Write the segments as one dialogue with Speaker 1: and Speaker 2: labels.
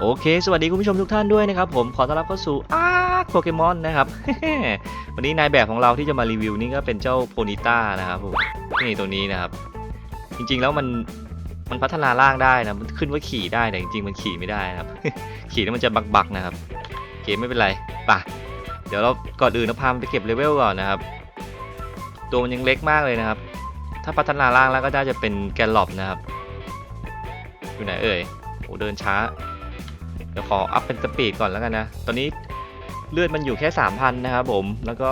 Speaker 1: โอเค สวัสดีคุณผู้ชมทุกท่านด้วยนะครับ ผมขอต้อนรับเข้าสู่อาร์โปเกมอนนะครับ วันนี้นายแบบของเราที่จะมารีวิวนี่ก็เป็นเจ้าโพนิต้านะครับผมนี่ตัวนี้นะครับ จริงๆแล้วมันมันพัฒนาร่างได้นะมันขึ้นว่าขี่ได้แต่จริงๆมันขี่ไม่ได้นะครับ ขี่แล้วมันจะบักๆนะครับโอเคไม่เป็นไรป่ะเดี๋ยวเราก่อนอื่นเราพามันไปเก็บเลเวลก่อนนะครับ ตัวมันยังเล็กมากเลยนะครับ ถ้าพัฒนาร่างแล้วก็น่าจะเป็นแกลลอบนะครับอยู่ไหนเอ่ย โอ้เดินช้า เดี๋ยวขออัพเป็นสปีดก่อนแล้วกันนะ ตอนนี้เลือดมันอยู่แค่ 3,000 นะครับผม แล้วก็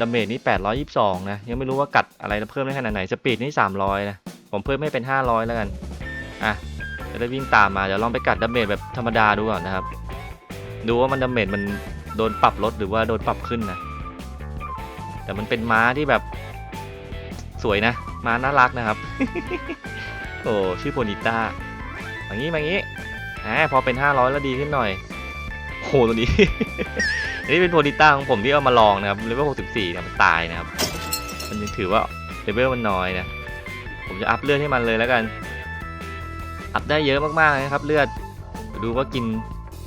Speaker 1: ดาเมจนี่ 822 นะ ยังไม่รู้ว่ากัดอะไรเพิ่มได้ขนาดไหน สปีดนี่ 300 นะ ผมเพิ่มให้เป็น 500 แล้วกัน อะจะได้วิ่งตามมา เดี๋ยวลองไปกัดดาเมจแบบธรรมดาดูก่อนนะครับ ดูว่ามันดาเมจมันโดนปรับลดหรือว่าโดนปรับขึ้นนะ แต่มันเป็นม้าที่แบบสวยนะ ม้าน่ารักนะครับ โอ้ ชื่อโพนิต้า อย่างนี้มาอย่างนี้อ่าพอเป็น 500 แล้วดีขึ้นหน่อยโหตัวนี้ นี่เป็นโพนิต้าของผมที่เอามาลองนะครับเลเวล64นะมันตายนะครับ มันยังถือว่าเลเวลมันน้อยนะ ผมจะอัพเลือดให้มันเลยแล้วกัน อัพได้เยอะมากๆนะครับ เลือด ดูว่ากิน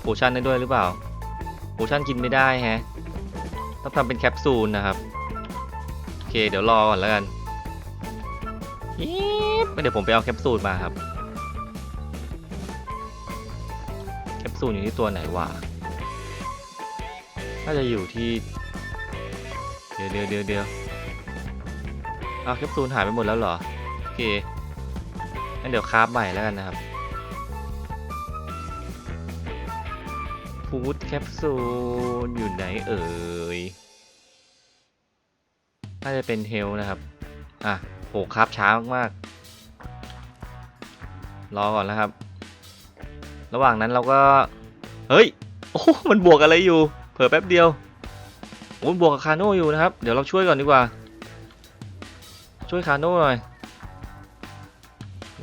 Speaker 1: โพชั่นได้ด้วยหรือเปล่า โพชั่นกินไม่ได้แฮะ ต้องทำเป็นแคปซูลนะครับ โอเคเดี๋ยวรอก่อนแล้วกันเดี๋ยวผมไปเอาแคปซูลมาครับ ซูลอยู่ที่ตัวไหนวะน่าจะอยู่ที่ เดี๋ยวเดี๋ยวเดี๋ยวเดี๋ยวเอาแคปซูลหายไปหมดแล้วเหรอ โอเคงั้นเดี๋ยวคราฟใหม่แล้วกันนะครับฟูดแคปซูลอยู่ไหนเอ่ย น่าจะเป็นเฮลนะครับ อะโหคราฟช้ามากๆ รอก่อนนะครับ ระหว่างนั้นเราก็ เฮ้ย โอ้มันบวกอะไรอยู่ เผลอแป๊บเดียวโอ้บวกกับคาโน่อยู่นะครับ เดี๋ยวเราช่วยก่อนดีกว่า ช่วยคาโน่หน่อย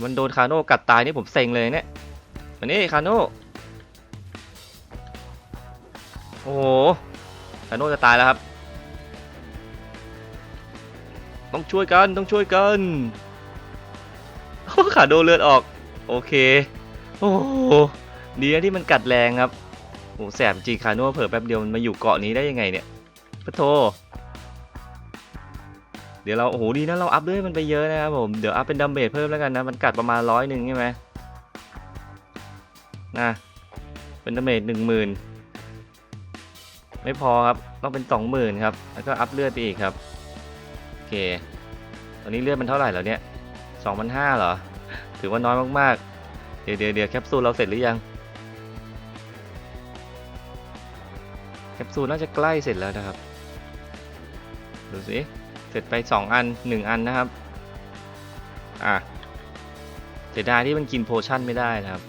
Speaker 1: มันโดนคาโน่กัดตายนี่ผมเซ็งเลยเนี่ยวันนี้คาโน่โอ้โหคาโน่จะตายแล้วครับ ต้องช่วยกัน ต้องช่วยกันโอ้ขาโดนเลือดออก โอเค โอ้ ดีนะที่มันกัดแรงครับโอ้แสบจริงคาโน่เผื่อแป๊บเดียวมันมาอยู่เกาะนี้ได้ยังไงเนี่ยปะโท เดี๋ยวเราโอ้โหดีนะเราอัพเลือดมันไปเยอะนะครับผมเดี๋ยวอัพเป็นดัมเบลเพิ่มแล้วกันนะมันกัดประมาณร้อยหนึ่งใช่ไหมนะเป็นดัมเบลหนึ่งหมื่นไม่พอครับต้องเป็นสองหมื่นครับแล้วก็อัพเลือดไปอีกครับโอเคตอนนี้เลือดมันเท่าไหร่แล้วเนี่ยสองพันห้าเหรอถือว่าน้อยมากๆเดี๋ยวเดี๋ยวเดี๋ยวแคปซูลเราเสร็จหรือยัง ปซูลน่าจะใกล้เสร็จแล้วนะครับ ดูสิ เสร็จไป 2 อัน 1 อันนะครับ อะเสียดายที่มันกินโพชั่นไม่ได้นะครับ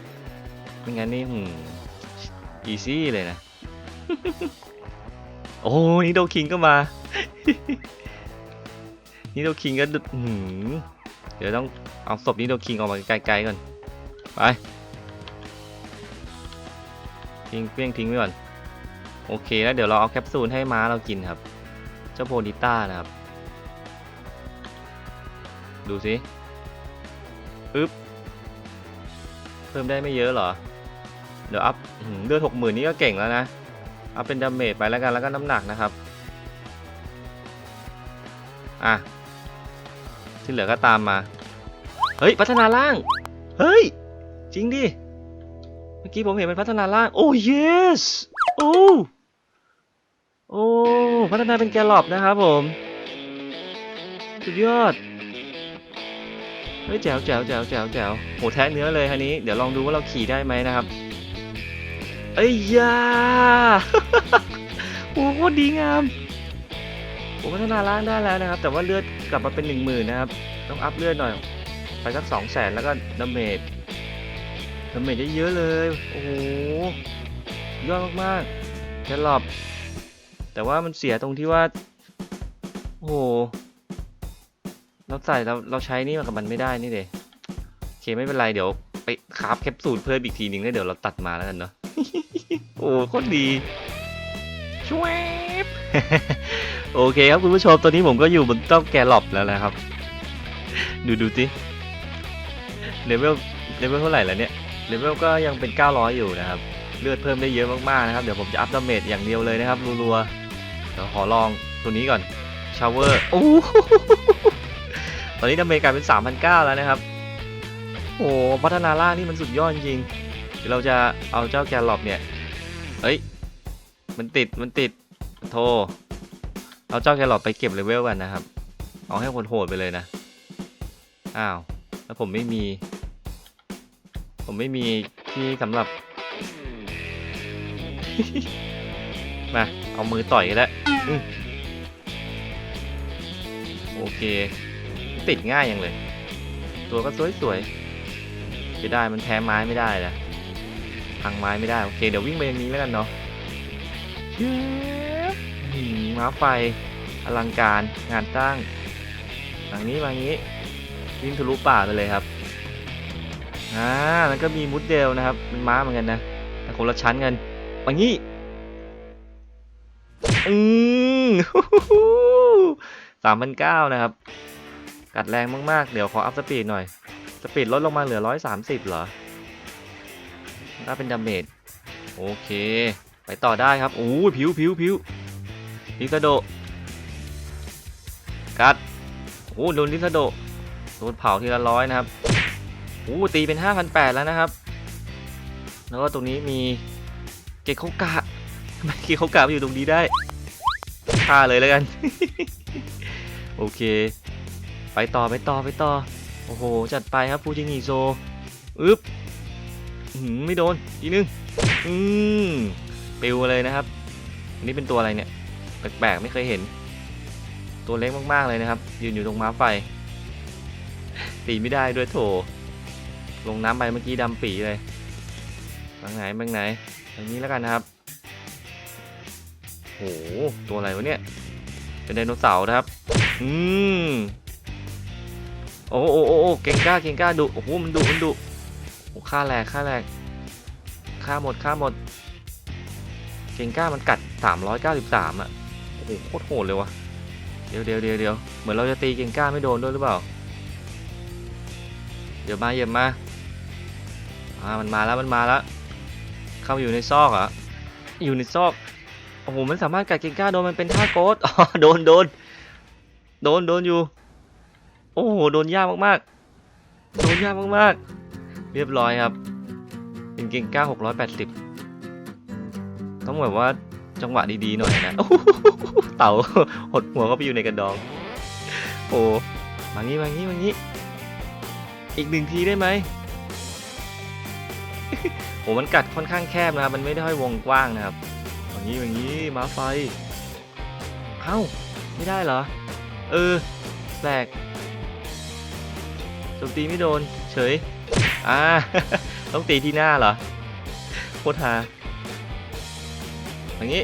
Speaker 1: ไม่งั้นนี่หืมอีซี่เลยนะ โอ้นิโดคิงก็มานิโดคิงก็ดุดหืมเดี๋ยวต้องเอาศพนิโดคิงออกมาไกลๆก่อน ไป ทิ้งเปี้ยงทิ้งไว้ก่อน โอเคแล้วเดี๋ยวเราเอาแคปซูลให้ม้าเรากินครับ เจ้าโพนิต้านะครับ ดูสิอึ๊บเพิ่มได้ไม่เยอะเหรอ เดี๋ยวอัพเลือดหกหมื่นนี่ก็เก่งแล้วนะเอาเป็นดาเมจไปแล้วกันแล้วก็น้ำหนักนะครับ อะ ที่เหลือก็ตามมา เฮ้ย พัฒนาร่าง เฮ้ย จริงดิ เมื่อกี้ผมเห็นมันพัฒนาร่าง โอ้ yes โอ้โอ้พัฒนาเป็นแกลลอบนะครับผม สุดยอด เฮ้ยแจ๋วแจ๋วแจ๋วแจ๋วแจ๋วโหแท้เนื้อเลยคันนี้ เดี๋ยวลองดูว่าเราขี่ได้ไหมนะครับเอ้ยยาโอ้โหดีงามผมพัฒนาร่างได้แล้วนะครับ แต่ว่าเลือดกลับมาเป็นหนึ่งหมื่นนะครับ ต้องอัพเลือดหน่อย ไปสักสองแสนแล้วก็ดาเมจดาเมจเยอะๆเลย โอ้โห ยอดมากๆแคลอบแต่ว่ามันเสียตรงที่ว่า โอ้โห เราใส่เราเราใช้นี่มากับมันไม่ได้นี่เดโอเคไม่เป็นไรเดี๋ยวไปคราฟแคปซูลเพิ่มอีกทีนึงแล้วเดี๋ยวเราตัดมาแล้วกันเนาะ โอ้โคตรดีช่วยโอเคครับคุณผู้ชมตอนนี้ผมก็อยู่บนเจ้าแกลอบแล้วนะครับ ดูดูสิเลเวลเลเวลเท่าไหร่แล้วเนี่ยเลเวลก็ยังเป็น 900 อยู่นะครับ เลือดเพิ่มได้เยอะมากๆนะครับ เดี๋ยวผมจะอัพดาเมจอย่างเดียวเลยนะครับรัวๆเดี๋ยวขอลองตัวนี้ก่อนชาวเวอร์โอ้ตอนนี้ดาเมจกลายเป็น3,900แล้วนะครับโอ้พัฒนาล่างนี่มันสุดยอดจริงเดี๋ยวเราจะเอาเจ้าแกลลอบเนี่ยเฮ้ยมันติดมันติดโทรเอาเจ้าแกลลอบไปเก็บเลเวลกันนะครับ เอาให้คนโหดไปเลยนะอ้าวแล้วผมไม่มี ผมไม่มีที่สำหรับ มา เอามือต่อยกันแล้วอืมโอเค ติดง่ายอย่างเลย ตัวก็สวยๆจะได้มันแพ้ไม้ไม่ได้นะพังไม้ไม่ได้ โอเค เดี๋ยววิ่งไปอย่างนี้แล้วกันเนาะเย้หืมม้าไฟอลังการงานตั้งทางนี้มาอย่างนี้วิ่งทะลุป่าไปเลยครับอ่าแล้วก็มีมุดเดลนะครับมันม้าเหมือนกันนะแต่คนละชั้นกัน มางี้อืมสามพันเก้านะครับ กัดแรงมากๆ เดี๋ยวขออัพสปีดหน่อย สปีดลดลงมาเหลือร้อยสามสิบเหรอน่าเป็นดาเมจ โอเค ไปต่อได้ครับโอ้ยผิวผิวผิวลิซาโด กัดโอ้โหโดนลิซาโดโดนเผาทีละร้อยนะครับโอ้ตีเป็น 5,800 แล้วนะครับ แล้วก็ตรงนี้มี เกโคกะทำไมเกโคกะมาอยู่ตรงนี้ได้ฆ่าเลยแล้วกัน โอเค ไปต่อไปต่อไปต่อ โอ้โห จัดไปครับฟูจิงิโซอึ๊บหือไม่โดน อีกนึง อืมปิวเลยนะครับ อันนี้เป็นตัวอะไรเนี่ย แปลกๆ ไม่เคยเห็น ตัวเล็กมากๆเลยนะครับ ยืนอยู่ตรงม้าไฟ ตีไม่ได้ด้วยโถ ลงน้ำไปเมื่อกี้ดำปีเลย บางไหนบางไหนทางนี้แล้วกันนะครับโหตัวอะไรวะเนี่ย เป็นไดโนเสาร์นะครับ อืมโอ้โอ้โอ้เก่งกล้าเก่งกล้าดุโอ้โหมันดุมันดุโอ้ค่าแรกค่าแรกค่าหมดค่าหมด เก่งกล้ามันกัด 393อะโอ้โหโคตรโหดเลยวะเดี๋ยวเดี๋ยวเดี๋ยวเดี๋ยวเหมือนเราจะตีเก่งกล้าไม่โดนด้วยหรือเปล่า เดี๋ยวมาเยี่ยมมาอ่ามันมาแล้วมันมาแล้ว เข้าอยู่ในซอกเหรอยู่ในซอก โอ้โห มันสามารถกัดเกงก้าโดนมันเป็นท่าโกดอ๋อโดนโดน โดนโดนอยู่ โอ้โห โดนยากมากๆ โดนยากมากๆ เรียบร้อยครับ เป็นเกงก้า680ต้องแบบว่าจังหวะดีๆหน่อยนะเต่าหดหัวเข้าไปอยู่ในกระดอง โอ้มางี้มางี้มางี้ อีกหนึ่งทีได้ไหม โอ้มันกัดค่อนข้างแคบนะครับมันไม่ได้ห้วงกว้างนะครับอย่างนี้อย่างนี้มาไฟเอ้าไม่ได้เหรอ เออแปลกโจมตีไม่โดน เฉยอ่าต้องตีที่หน้าเหรอโคตรฮาอย่างนี้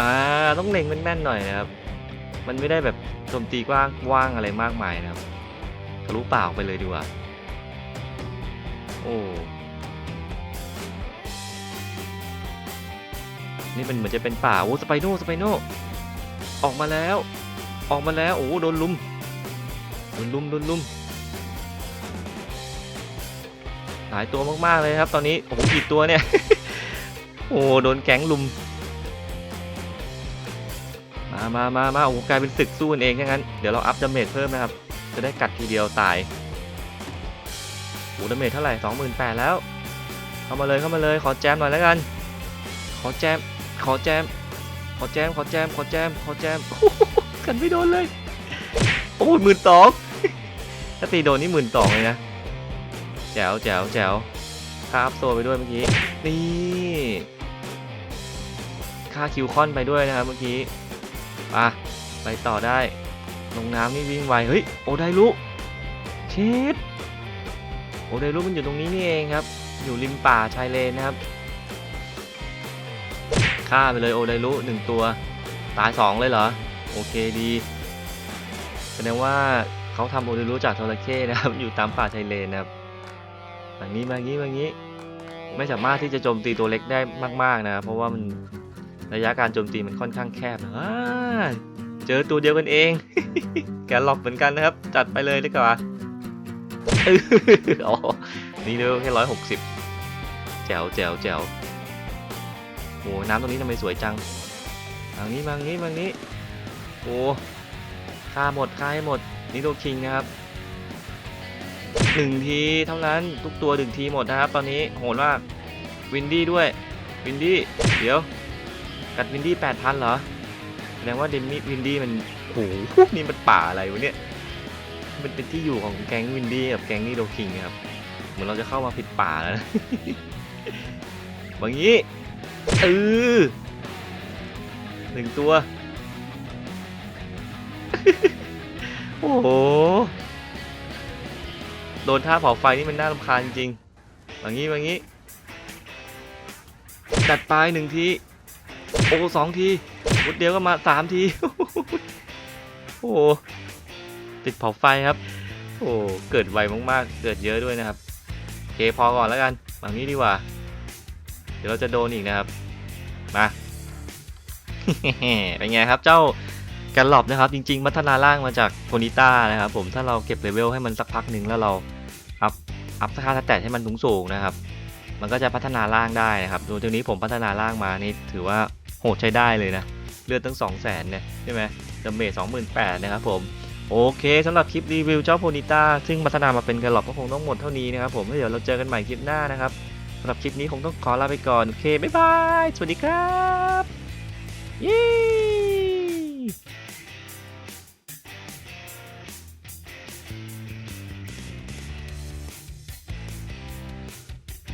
Speaker 1: อ่าต้องเล็งแม่นๆหน่อยนะครับ มันไม่ได้แบบโจมตีกว้างว้างอะไรมากมายนะครับทะลุเปล่าไปเลยดีกว่าโอ้ นี่มันเหมือนจะเป็นป่าโอ้สไปโนสไปโนออกมาแล้ว ออกมาแล้วโอ้โดนลุมโดนลุมโดนลุมหลายตัวมากๆเลยครับ ตอนนี้โอ้โหกี่ตัวเนี่ยโอ้โดนแก๊งลุม มามามามาโอ้กลายเป็นศึกสู้กันเองงั้น เดี๋ยวเราอัพดาเมจเพิ่มนะครับ จะได้กัดทีเดียวตายโอ้ดาเมจเท่าไหร่สองหมื่นแปดแล้ว เข้ามาเลยเข้ามาเลย ขอแจมหน่อยแล้วกัน ขอแจม ขอแจม ขอแจม ขอแจม ขอแจม ขอแจมโอ้โหกันไม่โดนเลย โอ้ยหมื่นสองถ้าตีโดนนี่หมื่นสองเลยนะ แจ๋วแจ๋วแจ๋วค่าอัพโซไปด้วยเมื่อกี้ นี่ ค่าคิวคอนไปด้วยนะครับเมื่อกี้อะไปต่อได้ ลงน้ำนี่วิ่งไว เฮ้ย โอไดรุเช็ดโอไดรุมันอยู่ตรงนี้นี่เองครับ อยู่ริมป่าชายเลนนะครับ ฆ่าไปเลยโอไดรุหนึ่งตัว ตายสองเลยเหรอ โอเคดี แสดงว่าเขาทำโอไดรุจากจระเข้นะครับ อยู่ตามป่าชายเลนนะครับแบบนี้มางี้มางี้ ไม่สามารถที่จะโจมตีตัวเล็กได้มาก ๆนะ เพราะว่ามันระยะการโจมตีมันค่อนข้างแคบนะเจอตัวเดียวกันเอง แกลล็อกเหมือนกันนะครับ จัดไปเลยดีกว่าอ๋อนี่เร็วแค่ร้อยหกสิบแจ๋วแจ๋วแจ๋ว โอ้น้ำตรงนี้ทำไมสวยจังทางนี้มาทางนี้มาทางนี้ โอ้ฆ่าหมดฆ่าให้หมด นี่โดคิงนะครับหนึ่งทีเท่านั้นทุกตัวหนึ่งทีหมดนะครับ ตอนนี้โหดมากวินดี้ด้วย วินดี้ เดี๋ยว กัดวินดี้แปดพันเหรอ แสดงว่าเดมิวินดี้มันโหนี่มันป่าอะไรวะเนี่ย มันเป็นที่อยู่ของแก๊งวินดี้กับแก๊งนี่โดคิงนะครับ เหมือนเราจะเข้ามาผิดป่าแล้วนะบางนี้ เออหนึ่งตัว โอ้โห โดนท่าเผาไฟนี่มันน่ารำคาญจริงๆบางนี้บางนี้ จัดไปหนึ่งที โอ้สองทีวุดเดียวก็มาสามที โอ้โห ติดเผาไฟครับ โอ้เกิดไวมากๆ เกิดเยอะด้วยนะครับ เคพอก่อนแล้วกันบางนี้ดีกว่า เดี๋ยวเราจะโดนอีกนะครับ มาเป็นไงครับเจ้าแกันหลอบนะครับ จริง ๆ พัฒนาร่างมาจากโพนิต้านะครับผมถ้าเราเก็บเลเวลให้มันสักพักหนึ่งแล้วเราอัพอัพค่าสแตทให้มันสูงๆนะครับ มันก็จะพัฒนาร่างได้นะครับดูตรงนี้ผมพัฒนาร่างมานี่ถือว่าโหดใช้ได้เลยนะเลือดตั้ง 2 0 0 0 0นเนี่ยใช่ไหมดาเมจ28,000นะครับผมโอเคสำหรับคลิปรีวิวเจ้าโพนิต้าซึ่งพัฒนามาเป็นกระหลอกก็คงต้องหมดเท่านี้นะครับผมเดี๋ยวเราเจอกันใหม่คลิปหน้านะครับ สำหรับคลิปนี้คงต้องขอลาไปก่อน โอเค บ๊ายบาย สวัสดีครับ เย้